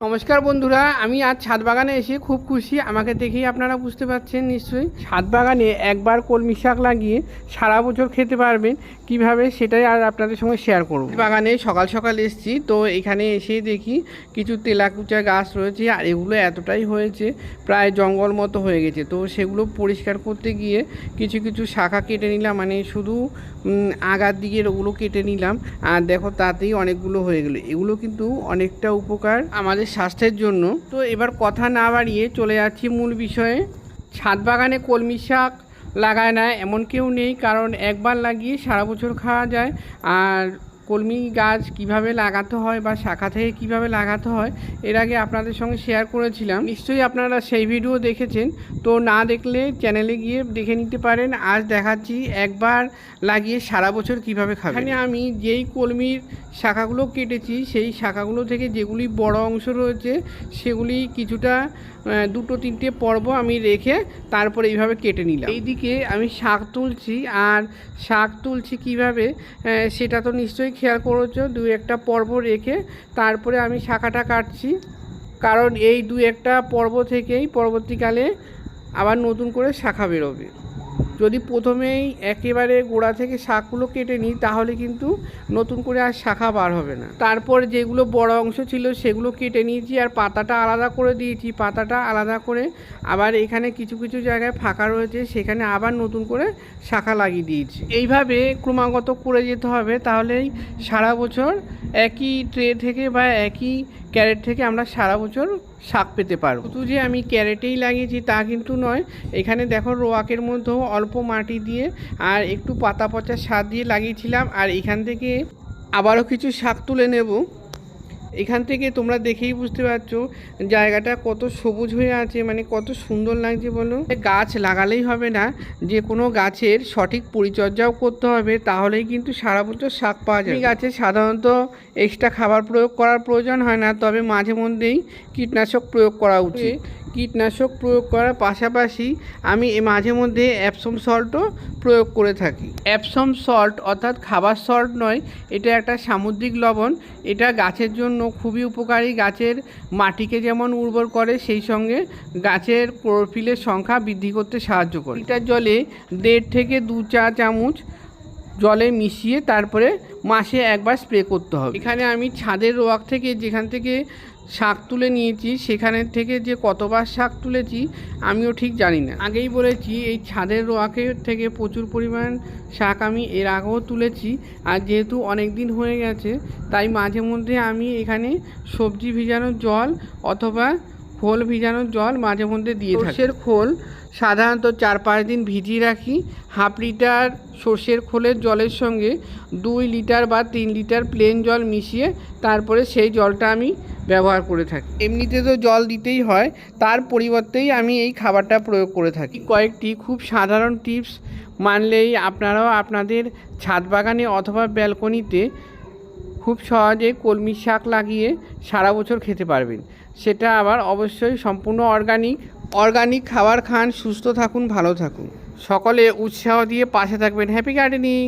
নমস্কার বন্ধুরা আমি আজ ছাদ বাগানে এসে খুব খুশি। আমাকে দেখেই আপনারা বুঝতে পারছেন নিশ্চয়ই। ছাদ বাগানে একবার কলমি শাক লাগিয়ে সারা বছর খেতে পারবেন। কীভাবে সেটাই আর আপনাদের সঙ্গে শেয়ার করব। বাগানে সকাল সকাল এসেছি তো এখানে এসে দেখি কিছু তেলাকুচা গাছ রয়েছে আর এগুলো এতটাই হয়েছে প্রায় জঙ্গল মতো হয়ে গেছে। তো সেগুলো পরিষ্কার করতে গিয়ে কিছু কিছু শাখা কেটে নিলাম মানে শুধু আগার দিকের ওগুলো কেটে নিলাম। আর দেখো তাতেই অনেকগুলো হয়ে গেলো। এগুলো কিন্তু অনেকটা উপকার। আমাদের স্বাস্থ্যের জন্য। তো এবার কথা না বাড়িয়ে চলে যাচ্ছি মূল বিষয়ে। ছাদ বাগানে কলমি শাক লাগায় না, এমন কেউ নেই, কারণ একবার লাগিয়ে সারা বছর খাওয়া যায়। আর কলমি গাছ কীভাবে লাগাতে হয় বা শাখা থেকে কীভাবে লাগাতে হয়, এর আগে আপনাদের সঙ্গে শেয়ার করেছিলাম। নিশ্চয়ই আপনারা সেই ভিডিও দেখেছেন। তো না দেখলে চ্যানেলে গিয়ে দেখে নিতে পারেন। আজ দেখাচ্ছি একবার লাগিয়ে সারা বছর কীভাবে খাবেন। এখানে আমি যেই কলমির শাখাগুলো কেটেছি, সেই শাখাগুলো থেকে যেগুলি বড় অংশ রয়েছে, সেগুলি কিছুটা দুটো তিনটে পর্ব আমি রেখে তারপরে এইভাবে কেটে নিলাম। এইদিকে আমি শাক তুলছি, আর শাক তুলছি কীভাবে সেটা তো নিশ্চয়ই খেয়াল করেছ, দু একটা পর্ব রেখে তারপরে আমি শাখাটা কাটছি। কারণ এই দু একটা পর্ব থেকেই পরবর্তীকালে আবার নতুন করে শাখা বেরোবে। যদি প্রথমেই একেবারে গোড়া থেকে শাকগুলো কেটে নিই, তাহলে কিন্তু নতুন করে আর শাখা বার হবে না। তারপর যেগুলো বড় অংশ ছিল সেগুলো কেটে নিয়েছি আর পাতাটা আলাদা করে দিয়েছি। পাতাটা আলাদা করে আবার এখানে কিছু কিছু জায়গায় ফাঁকা রয়েছে, সেখানে আবার নতুন করে শাখা লাগিয়ে দিয়েছি। এইভাবে ক্রমাগত করে যেতে হবে, তাহলেই সারা বছর একই ট্রে থেকে বা একই ক্যারেট থেকে আমরা সারা বছর শাক পেতে পারব। শুধু যে আমি ক্যারেটেই লাগিয়েছি তা কিন্তু নয়, এখানে দেখো রোয়াকের মধ্যেও অল্প মাটি দিয়ে আর একটু পাতা পচা সার দিয়ে লাগিয়েছিলাম। আর এখান থেকে আবারও কিছু শাক তুলে নেব। এখান থেকে তোমরা দেখেই বুঝতে পারছ জায়গাটা কত সবুজ হয়ে আছে মানে কত সুন্দর লাগছে বলো। গাছ লাগালেই হবে না, যে কোনো গাছের সঠিক পরিচর্যাও করতে হবে, তাহলেই কিন্তু সারা বছর শাক পাওয়া যায় গাছে সাধারণত এক্সট্রা খাবার প্রয়োগ করার প্রয়োজন হয় না, তবে মাঝে মধ্যেই কীটনাশক প্রয়োগ করা উচিত। কীটনাশক প্রয়োগ করার পাশাপাশি আমি মাঝে মধ্যে অ্যাপসম সল্টও প্রয়োগ করে থাকি। অ্যাপসম সল্ট অর্থাৎ খাবার সল্ট নয়, এটা একটা সামুদ্রিক লবণ। এটা গাছের জন্য খুবই উপকারী। গাছের মাটিকে যেমন উর্বর করে, সেই সঙ্গে গাছের ক্লোরোফিলের সংখ্যা বৃদ্ধি করতে সাহায্য করে। এটার জলে দেড় থেকে দু চা চামচ জলে মিশিয়ে তারপরে মাসে একবার স্প্রে করতে হবে। এখানে আমি ছাদের রোয়াক থেকে যেখান থেকে শাক তুলে নিয়েছি, সেখানে থেকে যে কতবার শাক তুলেছি, আমিও ঠিক জানি না। আগেই বলেছি, এই ছাদের রোয়াকের থেকে প্রচুর পরিমাণ শাক আমি এর আগেও তুলেছি। আর যেহেতু অনেক দিন হয়ে গেছে, তাই মাঝে মধ্যে আমি এখানে সবজি ভিজানোর জল অথবা খোল ভিজানোর জল মাঝে মধ্যে দিয়ে সর্ষের খোল সাধারণত চার পাঁচ দিন ভিজিয়ে রাখি। হাফ লিটার সর্ষের খোলের জলের সঙ্গে দুই লিটার বা তিন লিটার প্লেন জল মিশিয়ে তারপরে সেই জলটা আমি ব্যবহার করে থাকি। এমনিতে তো জল দিতেই হয়, তার পরিবর্তেই আমি এই খাবারটা প্রয়োগ করে থাকি। কয়েকটি খুব সাধারণ টিপস মানলেই আপনারাও আপনাদের ছাদ বাগানে অথবা ব্যালকনিতে খুব সহজে কলমি শাক লাগিয়ে সারা বছর খেতে পারবেন। সেটা আবার অবশ্যই সম্পূর্ণ অর্গানিক অর্গানিক খাবার খান, সুস্থ থাকুন, ভালো থাকুন। সকলে উৎসাহ দিয়ে পাশে থাকবেন। Happy gardening